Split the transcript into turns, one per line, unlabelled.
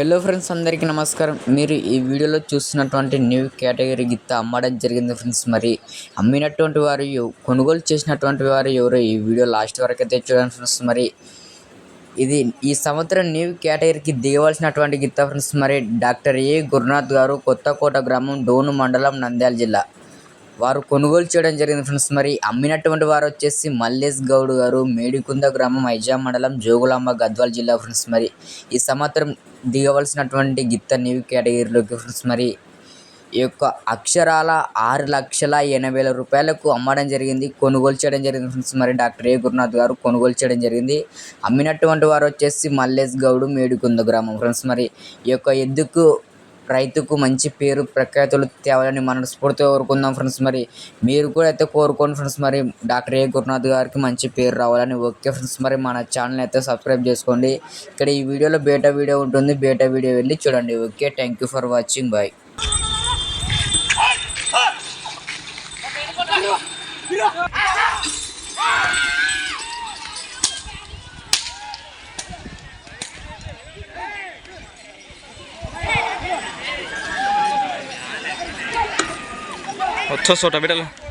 Hello friends అందరికీ నమస్కారం. మీరు ఈ వీడియోలో చూస్తున్నటువంటి న్యూ కేటగిరీ గిత్త అమ్మడం జరిగింది ఫ్రెండ్స్. మరి అమ్మినటువంటి వారు కొనుగోలు చేసినటువంటి వారు ఎవరో ఈ వీడియో లాస్ట్ వరకు అయితే చూడండి ఫ్రెండ్స్. మరి ఇది ఈ సంవత్సరం న్యూ కేటగిరీకి దిగవలసినటువంటి గిత్త ఫ్రెండ్స్. మరి డాక్టర్ ఏ. గురునాథ్ గారు కొత్తకోట గ్రామం డోను మండలం నంద్యాల జిల్లా. వారు కొనుగోలు చేయడం జరిగింది ఫ్రెండ్స్. మరి అమ్మినటువంటి వారు వచ్చేసి మల్లేష్ గౌడ్ గారు మేడికుంద గ్రామం ఐజా మండలం జోగులాంబ గద్వాల జిల్లా ఫ్రెండ్స్. మరి ఈ సంవత్సరం దిగవలసినటువంటి గిత్త న్యూ కేటగిరీలోకి ఫ్రెండ్స్. మరి ఈ యొక్క అక్షరాల ఆరు లక్షల ఎనభై వేల రూపాయలకు అమ్మడం జరిగింది కొనుగోలు చేయడం జరిగింది ఫ్రెండ్స్. మరి డాక్టర్ ఏ గురునాథ్ గారు కొనుగోలు చేయడం జరిగింది. అమ్మినటువంటి వారు వచ్చేసి మల్లేష్ గౌడ్ మేడికుంద గ్రామం ఫ్రెండ్స్. మరి ఈ యొక్క ఎద్దుకు రైతుకు మంచి పేరు ప్రఖ్యాతులు తేవాలని మనస్ఫూర్తిగా కోరుకుందాం ఫ్రెండ్స్. మరి మీరు కూడా అయితే కోరుకోండి ఫ్రెండ్స్. మరి డాక్టర్ ఏ. గురునాథ్ గారికి మంచి పేరు రావాలని ఓకే ఫ్రెండ్స్. మరి మన ఛానల్ అయితే సబ్స్క్రైబ్ చేసుకోండి. ఇక్కడ ఈ వీడియోలో బేటా వీడియో ఉంటుంది. బేటా వీడియో వెళ్ళి చూడండి. Okay thank you for watching bye
છસોટા બેટા